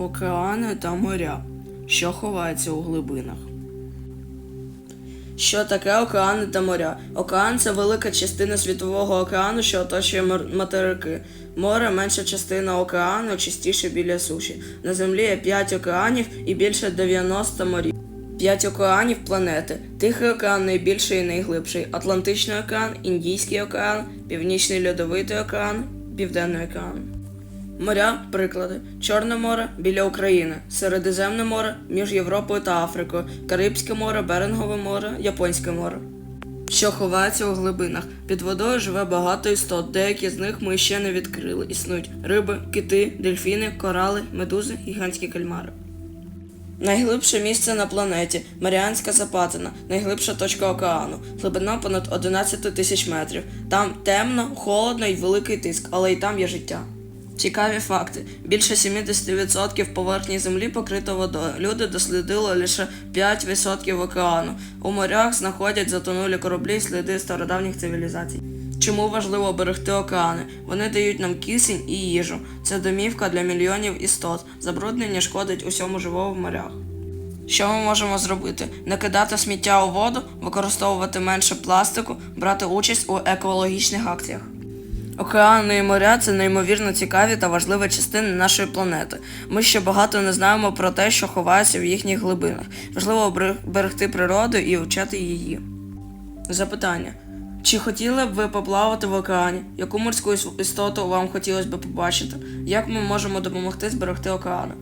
океани та моря, що ховаються у глибинах. Що таке океани та моря? Океан це велика частина світового океану, що оточує материки. Море менша частина океану, частіше біля суші. На землі є 5 океанів і більше 90 морів. П'ять океанів планети. Тихий океан найбільший і найглибший. Атлантичний океан, Індійський океан, Північний льодовитий океан, Південний океан. Моря, приклади: Чорне море біля України, Середземне море між Європою та Африкою, Карибське море, Берингове море, Японське море. Що ховається у глибинах. Під водою живе багато істот, деякі з них ми ще не відкрили. Існують риби, кити, дельфіни, корали, медузи, гігантські кальмари. Найглибше місце на планеті Маріанська Западина, найглибша точка океану, глибина понад 11 тисяч метрів. Там темно, холодно і великий тиск, але й там є життя. Цікаві факти: більше 70% поверхні землі покрито водою. Люди дослідили лише 5% океану. У морях знаходять затонулі кораблі й сліди стародавніх цивілізацій. Чому важливо берегти океани? Вони дають нам кисень і їжу. Це домівка для мільйонів істот. Забруднення шкодить усьому живому в морях. Що ми можемо зробити? Не кидати сміття у воду, використовувати менше пластику, брати участь у екологічних акціях. Океани і моря це неймовірно цікаві та важливі частини нашої планети. Ми ще багато не знаємо про те, що ховається в їхніх глибинах. Важливо берегти природу і вчати її. Запитання. Чи хотіли б ви поплавати в океані? Яку морську істоту вам хотілося б побачити? Як ми можемо допомогти зберегти океани?